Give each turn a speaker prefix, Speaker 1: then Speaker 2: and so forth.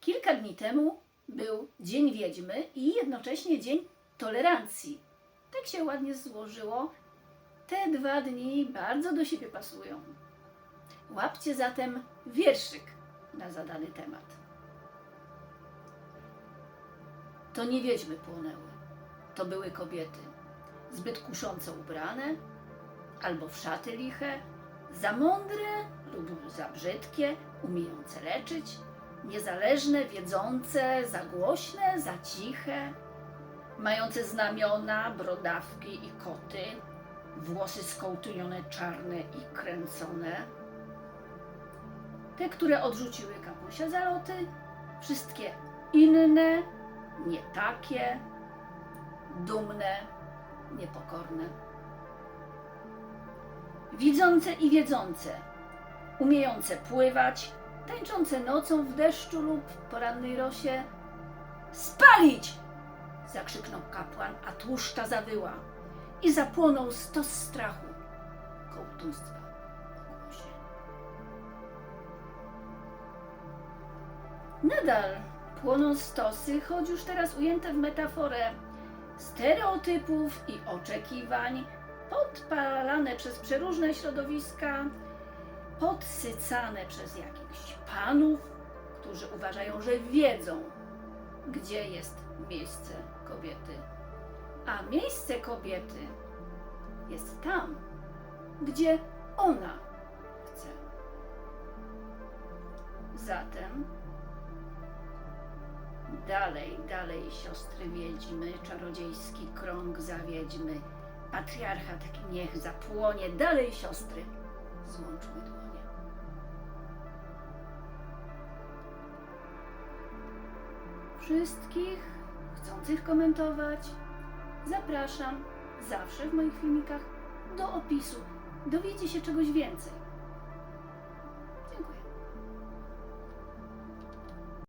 Speaker 1: Kilka dni temu był Dzień Wiedźmy i jednocześnie Dzień Tolerancji. Tak się ładnie złożyło. Te dwa dni bardzo do siebie pasują. Łapcie zatem wierszyk na zadany temat. To nie wiedźmy płonęły, to były kobiety, zbyt kusząco ubrane, albo w szaty liche, za mądre lub za brzydkie, umiejące leczyć, niezależne, wiedzące, za głośne, za ciche, mające znamiona, brodawki i koty, włosy skołtunione czarne i kręcone. Te, które odrzuciły kapusia zaloty, wszystkie inne, nie takie, dumne, niepokorne. Widzące i wiedzące, umiejące pływać, tańczące nocą w deszczu lub porannej rosie. Spalić! zakrzyknął kapłan, a tłuszcza zawyła i zapłonął stos strachu, kołtuństwa w. Nadal płoną stosy, choć już teraz ujęte w metaforę stereotypów i oczekiwań, podpalane przez przeróżne środowiska, podsycane przez jakichś panów, którzy uważają, że wiedzą, gdzie jest miejsce kobiety. A miejsce kobiety jest tam, gdzie ona chce. Zatem dalej, dalej, siostry wiedźmy, czarodziejski krąg zawiedźmy, patriarchat niech zapłonie, dalej, siostry, złączmy dłonie. Wszystkich chcących komentować zapraszam zawsze w moich filmikach do opisu. Dowiecie się czegoś więcej.